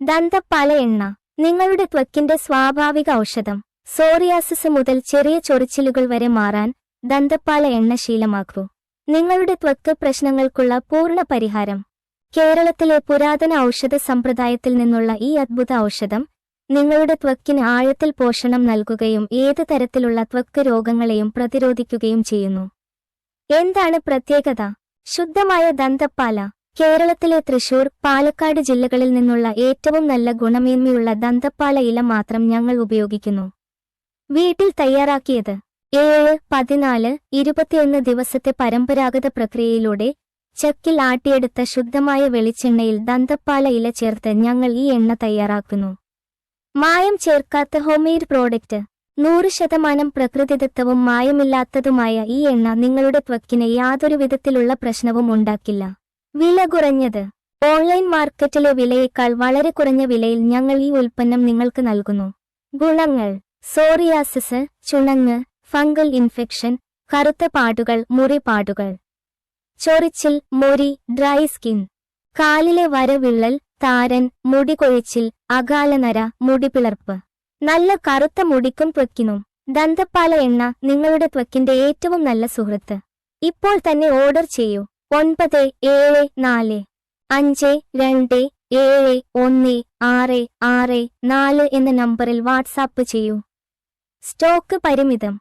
ദന്തപ്പാല എണ്ണ നിങ്ങളുടെ ത്വക്കിന്റെ സ്വാഭാവിക ഔഷധം. സോറിയാസിസ് മുതൽ ചെറിയ ചൊറിച്ചിലുകൾ വരെ മാറാൻ ദന്തപ്പാല എണ്ണ ശീലമാക്കൂ. നിങ്ങളുടെ ത്വക്ക് പ്രശ്നങ്ങൾക്കുള്ള പൂർണ പരിഹാരം. കേരളത്തിലെ പുരാതന ഔഷധ സമ്പ്രദായത്തിൽ നിന്നുള്ള ഈ അദ്ഭുത ഔഷധം നിങ്ങളുടെ ത്വക്കിന് ആഴത്തിൽ പോഷണം നൽകുകയും ഏത് തരത്തിലുള്ള ത്വക്ക് രോഗങ്ങളെയും പ്രതിരോധിക്കുകയും ചെയ്യുന്നു. എന്താണ് പ്രത്യേകത? ശുദ്ധമായ ദന്തപ്പാല. കേരളത്തിലെ തൃശൂർ പാലക്കാട് ജില്ലകളിൽ നിന്നുള്ള ഏറ്റവും നല്ല ഗുണമേന്മയുള്ള ദന്തപ്പാല ഇല മാത്രം ഞങ്ങൾ ഉപയോഗിക്കുന്നു. വീട്ടിൽ തയ്യാറാക്കിയത് ഏഴ് പതിനാല് ഇരുപത്തിയൊന്ന് ദിവസത്തെ പരമ്പരാഗത പ്രക്രിയയിലൂടെ ചക്കിൽ ആട്ടിയെടുത്ത ശുദ്ധമായ വെളിച്ചെണ്ണയിൽ ദന്തപ്പാല ഇല ചേർത്ത് ഞങ്ങൾ ഈ എണ്ണ തയ്യാറാക്കുന്നു. മായം ചേർക്കാത്ത ഹോംമെയ്ഡ് പ്രോഡക്റ്റ് നൂറ് ശതമാനം പ്രകൃതിദത്തവും മായമില്ലാത്തതുമായ ഈ എണ്ണ നിങ്ങളുടെ ത്വക്കിന് യാതൊരു വിധത്തിലുള്ള പ്രശ്നവും ഉണ്ടാക്കില്ല. വില കുറഞ്ഞത്. ഓൺലൈൻ മാർക്കറ്റിലെ വിലയേക്കാൾ വളരെ കുറഞ്ഞ വിലയിൽ ഞങ്ങൾ ഈ ഉൽപ്പന്നം നിങ്ങൾക്ക് നൽകുന്നു. ഗുണങ്ങൾ. സോറിയാസിസ് ചുണങ്ങ് ഫംഗൽ ഇൻഫെക്ഷൻ കറുത്ത പാടുകൾ മുറിപാടുകൾ. ചൊറിച്ചിൽ മൊരി ഡ്രൈ സ്കിൻ. കാലിലെ വരവിള്ളൽ താരൻ മുടി കൊഴിച്ചിൽ അകാലനര മുടിപിളർപ്പ് നല്ല കറുത്ത മുടിക്കും ത്വക്കിനും. ദന്തപ്പാല എണ്ണ നിങ്ങളുടെ ത്വക്കിന്റെ ഏറ്റവും നല്ല സുഹൃത്ത്. ഇപ്പോൾ തന്നെ ഓർഡർ ചെയ്യൂ. ഒൻപത് ഏഴ് നാല് അഞ്ച് രണ്ട് ഏഴ് ഒന്ന് ആറ് ആറ് നാല് എന്ന നമ്പറിൽ വാട്സാപ്പ് ചെയ്യൂ. സ്റ്റോക്ക് പരിമിതം.